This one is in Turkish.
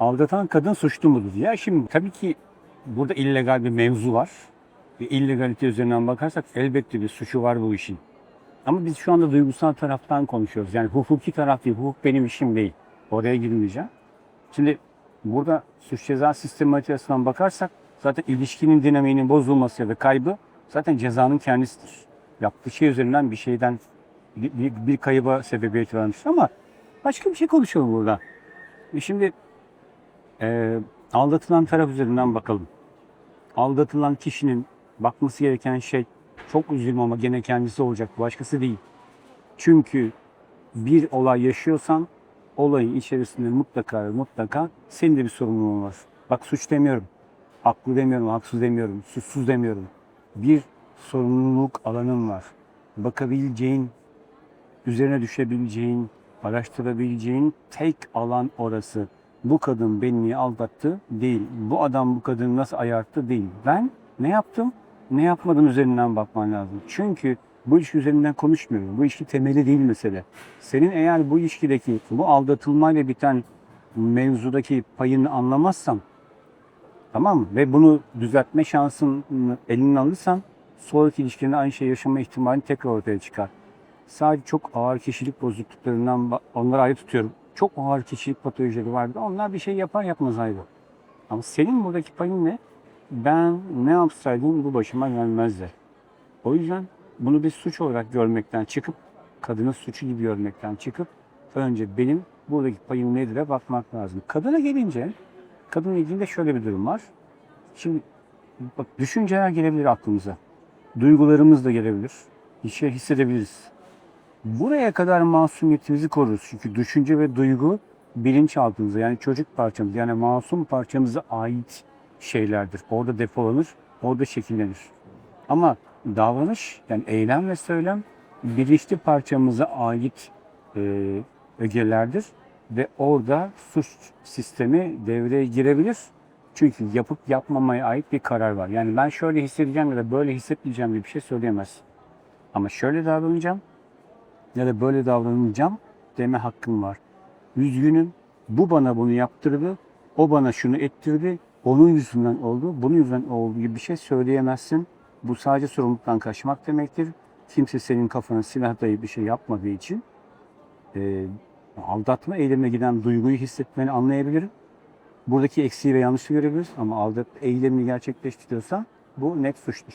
aldatan kadın suçlu mudur? Ya şimdi tabii ki burada illegal bir mevzu var. Ve illegalite üzerinden bakarsak elbette bir suçu var bu işin. Ama biz şu anda duygusal taraftan konuşuyoruz. Yani hukuki taraf değil, hukuk benim işim değil. Oraya girmeyeceğim. Şimdi burada suç ceza sistemi açısından bakarsak zaten ilişkinin dinamiğinin bozulması ya da kaybı zaten cezanın kendisidir. Yaptığı şey üzerinden bir şeyden bir, bir, kayıba sebebiyet vermiş ama başka bir şey konuşalım burada. E Şimdi e, aldatılan taraf üzerinden bakalım. Aldatılan kişinin bakması gereken şey çok üzülme ama gene kendisi olacak, başkası değil. Çünkü bir olay yaşıyorsan olayın içerisinde mutlaka ve mutlaka senin de bir sorumluluğun var. Bak suç demiyorum, haklı demiyorum, haksız demiyorum, suçsuz demiyorum. Bir sorumluluk alanın var. Bakabileceğin, üzerine düşebileceğin, araştırabileceğin tek alan orası. Bu kadın beni niye aldattı değil. Bu adam bu kadını nasıl ayarttı değil. Ben ne yaptım, ne yapmadım üzerinden bakman lazım. Çünkü bu ilişki üzerinden konuşmuyorum. Bu ilişki temeli değil mesele. Senin eğer bu ilişkideki, bu aldatılmayla biten mevzudaki payını anlamazsan, tamam mı? Ve bunu düzeltme şansını eline alırsan, sonraki ilişkinde aynı şey yaşama ihtimali tekrar ortaya çıkar. Sadece çok ağır kişilik bozukluklarından onları ayrı tutuyorum. Çok ağır kişilik patolojileri vardı. Onlar bir şey yapar yapmaz ayrı. Ama senin buradaki payın ne? Ben ne yapsaydım bu başıma gelmezdi. O yüzden bunu bir suç olarak görmekten çıkıp, kadının suçu gibi görmekten çıkıp, önce benim buradaki payım nedir'e bakmak lazım. Kadına gelince, kadınla ilgili de şöyle bir durum var. Şimdi bak düşünceler gelebilir aklımıza. Duygularımız da gelebilir. Bir şey hissedebiliriz. Buraya kadar masumiyetimizi koruruz. Çünkü düşünce ve duygu bilinçaltımıza yani çocuk parçamız yani masum parçamıza ait şeylerdir. Orada depolanır, orada şekillenir. Ama davranış yani eylem ve söylem bilinçli parçamıza ait e, ögelerdir ve orada suç sistemi devreye girebilir. Çünkü yapıp yapmamaya ait bir karar var. Yani ben şöyle hissedeceğim ya da böyle hissetmeyeceğim diye bir şey söyleyemez. Ama şöyle davranacağım ya da böyle davranacağım deme hakkım var. Üzgünüm, bu bana bunu yaptırdı, o bana şunu ettirdi, onun yüzünden oldu, bunun yüzünden oldu gibi bir şey söyleyemezsin. Bu sadece sorumluluktan kaçmak demektir. Kimse senin kafana silah dayayıp bir şey yapmadığı için e, aldatma eylemine giden duyguyu hissetmeni anlayabilirim. Buradaki eksiği ve yanlışı görebiliriz ama aldatma eylemini gerçekleştiriyorsan bu net suçtur.